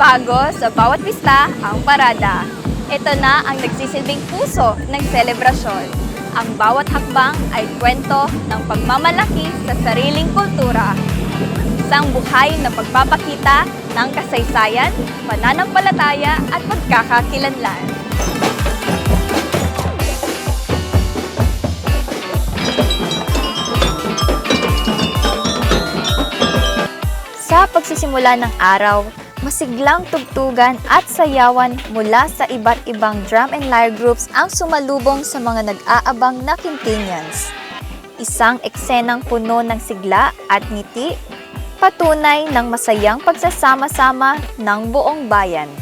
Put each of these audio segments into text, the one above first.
Bago sa bawat pista ang parada. Ito na ang nagsisilbing puso ng selebrasyon. Ang bawat hakbang ay kwento ng pagmamalaki sa sariling kultura. Isang buhay na pagpapakita ng kasaysayan, pananampalataya at pagkakakilanlan. Sa pagsisimula ng araw, masiglang tugtugan at sayawan mula sa iba't ibang drum and lyre groups ang sumalubong sa mga nag-aabang na Quintinians. Isang eksenang puno ng sigla at ngiti, patunay ng masayang pagsasama-sama ng buong bayan.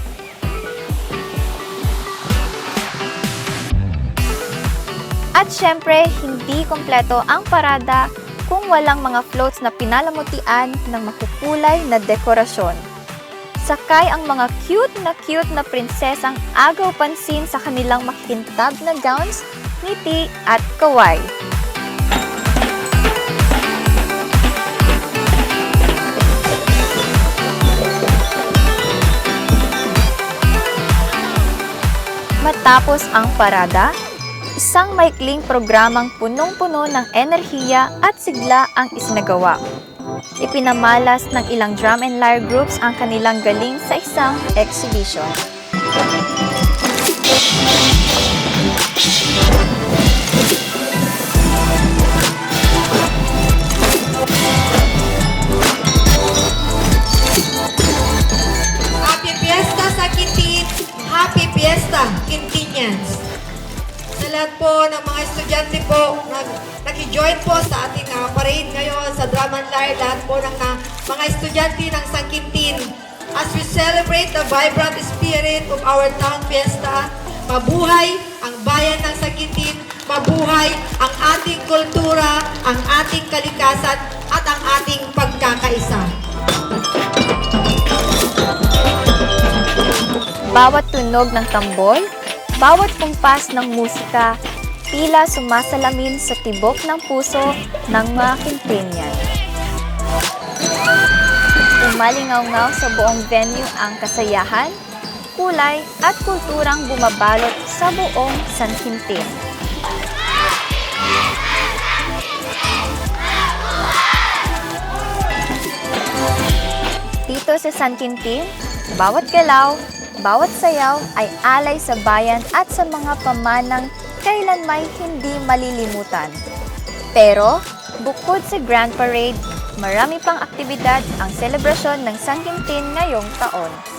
At syempre, hindi kompleto ang parada kung walang mga floats na pinalamutian ng makukulay na dekorasyon. Sakay ang mga cute na cute na prinsesang agaw pansin sa kanilang makintab na gowns, ngiti at kaway. Matapos ang parada, isang maikling programang punong-puno ng enerhiya at sigla ang isinagawa. Ipinamalas ng ilang drum and lyre groups ang kanilang galing sa isang exhibition. Happy Fiesta sa Quintin! Happy Fiesta, Quintinians! Lahat po ng mga estudyante po, nag, naki-join po sa ating ah, parade ngayon sa Drum and Lyre, lahat po ng ah, mga estudyante ng San Quintin. As we celebrate the vibrant spirit of our town fiesta, mabuhay ang bayan ng San Quintin, mabuhay ang ating kultura, ang ating kalikasan, at ang ating pagkakaisa. Bawat tunog ng tambol, bawat kumpas ng musika, tila sumasalamin sa tibok ng puso ng mga Quintinian. Umalingaw-ngaw sa buong venue ang kasayahan, kulay at kulturang bumabalot sa buong San Quintin. Dito sa San Quintin, bawat galaw, bawat sayaw ay alay sa bayan at sa mga pamanang kailanmay hindi malilimutan. Pero, bukod sa Grand Parade, marami pang aktibidad ang selebrasyon ng San Quintin ngayong taon.